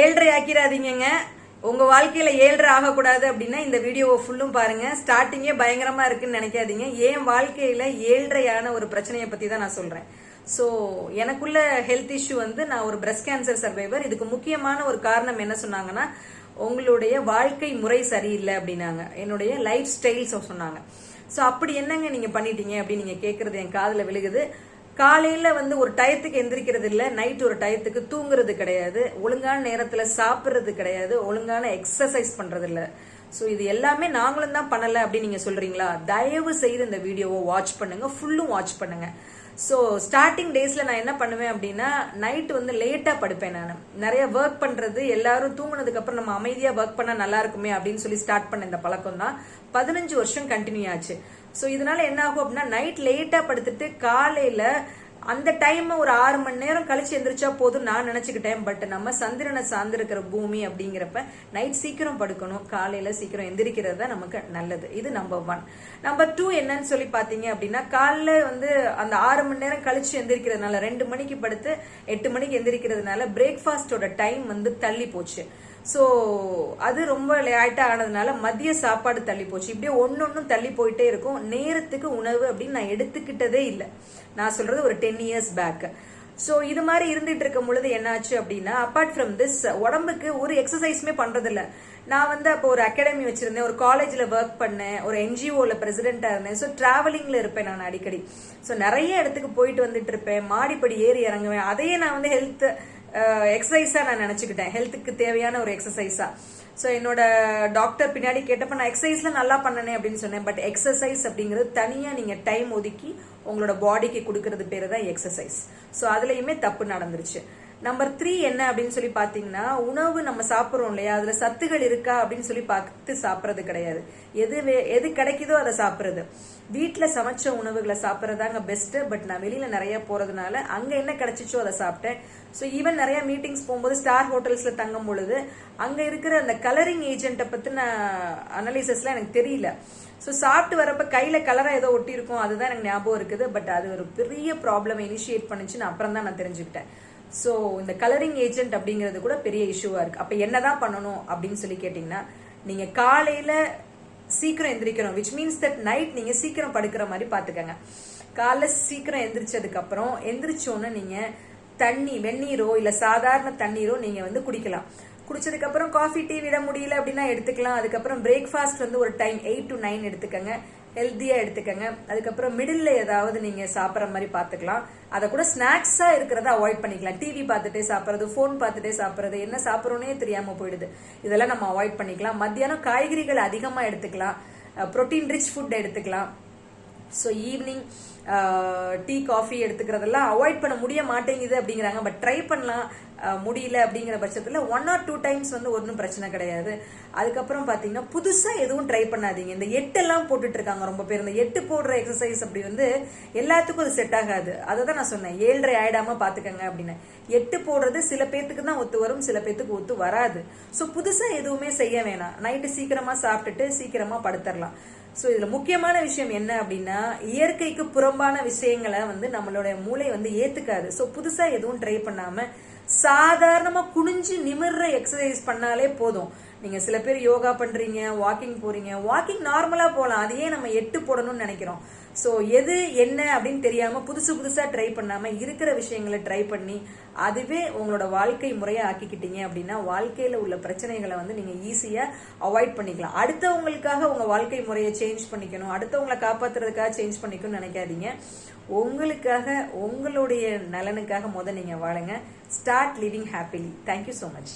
ஏழ்ரை ஆக்கிடாதீங்கங்க உங்க வாழ்க்கையில ஏழ்ரை ஆகக்கூடாது அப்படின்னா இந்த வீடியோவை ஃபுல்லும் பாருங்க. ஸ்டார்டிங்கே பயங்கரமா இருக்குன்னு நினைக்காதீங்க. என் வாழ்க்கையில ஏழ்ரையான ஒரு பிரச்சனையை பத்தி தான் நான் சொல்றேன். ஸோ எனக்குள்ள ஹெல்த் இஷ்யூ வந்து நான் ஒரு பிரஸ்ட் கேன்சர் சர்வைவர் இதுக்கு முக்கியமான ஒரு காரணம் என்ன சொன்னாங்கன்னா உங்களுடைய வாழ்க்கை முறை சரியில்லை அப்படின்னாங்க. என்னுடைய லைஃப் ஸ்டைல்ஸ் சொன்னாங்க. ஸோ அப்படி என்னங்க நீங்க பண்ணிட்டீங்க அப்படின்னு நீங்க கேட்கறது என் காதில் விழுகுது. காலையில வந்து ஒரு டயத்துக்கு எந்திரிக்கிறது இல்ல நைட் ஒரு டயத்துக்கு தூங்குறது கிடையாது. ஒழுங்கான நேரத்துல சாப்பிடுறது கிடையாது. ஒழுங்கான எக்ஸசைஸ் பண்றது இல்ல. ஸோ இது எல்லாமே நாங்களும் தான் பண்ணல அப்படின்னு நீங்க சொல்றீங்களா? தயவு செய்து இந்த வீடியோவை வாட்ச் பண்ணுங்க. ஃபுல்லும் வாட்ச் பண்ணுங்க. ஸோ ஸ்டார்டிங் டேஸ்ல நான் என்ன பண்ணுவேன் அப்படின்னா நைட் வந்து லேட்டா படுப்பேன் நான். நிறைய ஒர்க் பண்றது எல்லாரும் தூங்குனதுக்கு அப்புறம் நம்ம அமைதியா ஒர்க் பண்ணா நல்லா இருக்குமே அப்படின்னு சொல்லி ஸ்டார்ட் பண்ண இந்த பழக்கம் தான். பதினஞ்சு வருஷம் கண்டினியூ ஆச்சு. ஸோ இதனால என்ன ஆகும் அப்படின்னா நைட் லேட்டா படுத்துட்டு காலையில அந்த டைம் ஒரு ஆறு மணி நேரம் கழிச்சு எந்திரிச்சா போதும் நான் நினைச்சுக்கிட்டேன். பட் நம்ம சந்திரனை சார்ந்திருக்கிற பூமி அப்படிங்கிறப்ப நைட் சீக்கிரம் படுக்கணும். காலையில சீக்கிரம் எந்திரிக்கிறது தான் நமக்கு நல்லது. இது நம்பர் ஒன் நம்பர் டூ என்னன்னு சொல்லி பாத்தீங்க அப்படின்னா காலைல வந்து அந்த ஆறு மணி நேரம் கழிச்சு எந்திரிக்கிறதுனால ரெண்டு மணிக்கு படுத்து எட்டு மணிக்கு எந்திரிக்கிறதுனால பிரேக்ஃபாஸ்டோட டைம் வந்து தள்ளி போச்சு. ஸோ அது ரொம்ப லேட்டாக ஆனதுனால மதிய சாப்பாடு தள்ளி போச்சு. இப்படியே ஒன்றும் தள்ளி போயிட்டே இருக்கும். நேரத்துக்கு உணவு அப்படின்னு நான் எடுத்துக்கிட்டதே இல்லை. நான் சொல்றது ஒரு டென் இயர்ஸ் பேக் ஸோ இது மாதிரி இருந்துட்டு இருக்கும் பொழுது என்னாச்சு அப்படின்னா அப்பார்ட் ஃப்ரம் திஸ் உடம்புக்கு ஒரு எக்ஸசைஸுமே பண்ணுறதில்ல நான் வந்து அப்போ ஒரு அகாடமி வச்சிருந்தேன். ஒரு காலேஜில் ஒர்க் பண்ணேன். ஒரு என்ஜிஓவில் பிரசிடெண்ட்டாக இருந்தேன். ஸோ ட்ராவலிங்கில் இருப்பேன் நான் அடிக்கடி. ஸோ நிறைய இடத்துக்கு போயிட்டு வந்துட்டு இருப்பேன். மாடிப்படி ஏறி இறங்குவேன். அதையே நான் வந்து ஹெல்த் எக்ஸசைஸாக நான் நினச்சிக்கிட்டேன். ஹெல்த்துக்கு தேவையான ஒரு எக்ஸசைஸா ஸோ என்னோட டாக்டர் பின்னாடி கேட்டப்ப நான் எக்ஸசைஸ்ல நல்லா பண்ணனே அப்படின்னு சொன்னேன். பட் எக்ஸசைஸ் அப்படிங்கிறது தனியாக நீங்கள் டைம் ஒதுக்கி உங்களோட பாடிக்கு கொடுக்கறது பேர் தான் எக்ஸசைஸ் ஸோ அதுலேயுமே தப்பு நடந்துருச்சு. நம்பர் த்ரீ என்ன அப்படின்னு சொல்லி பார்த்தீங்கன்னா உணவு நம்ம சாப்பிட்றோம் இல்லையா? அதில் சத்துகள் இருக்கா அப்படின்னு சொல்லி பார்த்து சாப்பிட்றது கிடையாது. எது எது கிடைக்குதோ அதை சாப்பிட்றது. வீட்டில் சமைச்ச உணவுகளை சாப்பிட்றதாங்க பெஸ்ட்டு பட் நான் வெளியில் நிறைய போகிறதுனால அங்கே என்ன கிடைச்சிச்சோ அதை சாப்பிட்டேன். ஸோ ஈவன் நிறைய மீட்டிங்ஸ் போகும்போது ஸ்டார் ஹோட்டல்ஸில் தங்கும் பொழுது அங்கே இருக்கிற அந்த கலரிங் ஏஜென்ட்டை பற்றின அனலிசஸ்லாம் எனக்கு தெரியல. ஸோ சாப்பிட்டு வரப்ப கையில் கலராக ஏதோ ஒட்டி அதுதான் எனக்கு ஞாபகம் இருக்குது. பட் அது ஒரு பெரிய ப்ராப்ளம் இனிஷியேட் பண்ணுச்சுன்னு அப்புறம் தான் நான் தெரிஞ்சுக்கிட்டேன். ஸோ இந்த கலரிங் ஏஜென்ட் அப்படிங்கிறது கூட பெரிய இஷ்யூவாக இருக்குது அப்போ என்ன என்னதான் பண்ணணும் அப்படின்னு சொல்லி கேட்டிங்கன்னா நீங்கள் காலையில் சீக்கிரம் எந்திரிக்கணும். விச் மீன்ஸ் தட் நைட் நீங்கள் சீக்கிரம் படுக்கிற மாதிரி பார்த்துக்கங்க. காலைல சீக்கிரம் எந்திரிச்சதுக்கப்புறம் எந்திரிச்சோன்னு நீங்கள் தண்ணி வெந்நீரோ இல்லை சாதாரண தண்ணீரோ நீங்கள் வந்து குடிக்கலாம். குடிச்சதுக்கப்புறம் காஃபி டீ விட முடியல அப்படின்னா எடுத்துக்கலாம். அதுக்கப்புறம் பிரேக்ஃபாஸ்ட் வந்து ஒரு டைம் எயிட் டு நைன் எடுத்துக்கங்க. ஹெல்த்தியாக எடுத்துக்கங்க. அதுக்கப்புறம் மிடில் ஏதாவது நீங்கள் சாப்பிட்ற மாதிரி பார்த்துக்கலாம். அதை கூட ஸ்நாக்ஸாக இருக்கிறத அவாய்ட் பண்ணிக்கலாம். டிவி பார்த்துட்டே சாப்பிட்றது ஃபோன் பார்த்துட்டே சாப்பிட்றது என்ன சாப்பிட்றோன்னே தெரியாமல் போயிடுது. இதெல்லாம் நம்ம அவாய்ட் பண்ணிக்கலாம். மத்தியானம் காய்கறிகள் அதிகமாக எடுத்துக்கலாம். ப்ரோட்டீன் ரிச் ஃபுட் எடுத்துக்கலாம். ஸோ ஈவினிங் டீ காஃபி எடுத்துக்கிறதெல்லாம் அவாய்ட் பண்ண முடிய மாட்டேங்குது அப்படிங்கிறாங்க. பட் ட்ரை பண்ணலாம். முடியல அப்படிங்கிற பட்சத்தில் ஒன் ஆர் டூ டைம்ஸ் வந்து ஒன்றும் பிரச்சனை கிடையாது. அதுக்கப்புறம் பார்த்தீங்கன்னா புதுசாக எதுவும் ட்ரை பண்ணாதீங்க. இந்த எட்டெல்லாம் போட்டுட்ருக்காங்க ரொம்ப பேர். இந்த எட்டு போடுற எக்ஸசைஸ் அப்படி வந்து எல்லாத்துக்கும் அது செட் ஆகாது. அதை தான் நான் சொன்னேன். ஏழரை ஆயிடாமல் பார்த்துக்கங்க அப்படின்னு. எட்டு போடுறது சில பேத்துக்கு தான் ஒத்து வரும் சில பேத்துக்கு ஒத்து வராது. ஸோ புதுசாக எதுவுமே செய்ய வேணாம். நைட்டு சீக்கிரமாக சாப்பிட்டுட்டு சீக்கிரமாக படுத்துடலாம் ஸோ இதுல முக்கியமான விஷயம் என்ன அப்படின்னா இயற்கைக்கு புறம்பான விஷயங்களை வந்து நம்மளுடைய மூளை வந்து ஏத்துக்காது. ஸோ புதுசா எதுவும் ட்ரை பண்ணாம சாதாரணமா குனிஞ்சு நிமிர்ற எக்ஸசைஸ் பண்ணாலே போதும். நீங்க சில பேர் யோகா பண்றீங்க வாக்கிங் போறீங்க. வாக்கிங் நார்மலா போகலாம் அதையே நம்ம எட்டு போடணும்னு நினைக்கிறோம். ஸோ எது என்ன அப்படின்னு தெரியாம புதுசு புதுசா ட்ரை பண்ணாம இருக்கிற விஷயங்களை ட்ரை பண்ணி அதுவே உங்களோட வாழ்க்கை முறையை ஆக்கிக்கிட்டீங்க அப்படின்னா வாழ்க்கையில உள்ள பிரச்சனைகளை வந்து நீங்க ஈஸியா அவாய்ட் பண்ணிக்கலாம். அடுத்தவங்களுக்காக உங்க வாழ்க்கை முறையை சேஞ்ச் பண்ணிக்கணும். அடுத்தவங்களை காப்பாத்துறதுக்காக சேஞ்ச் பண்ணிக்கணும்னு நினைக்காதீங்க. உங்களுக்காக உங்களுடைய நலனுக்காக முத நீங்க வாழுங்க. Start living happily thank you so much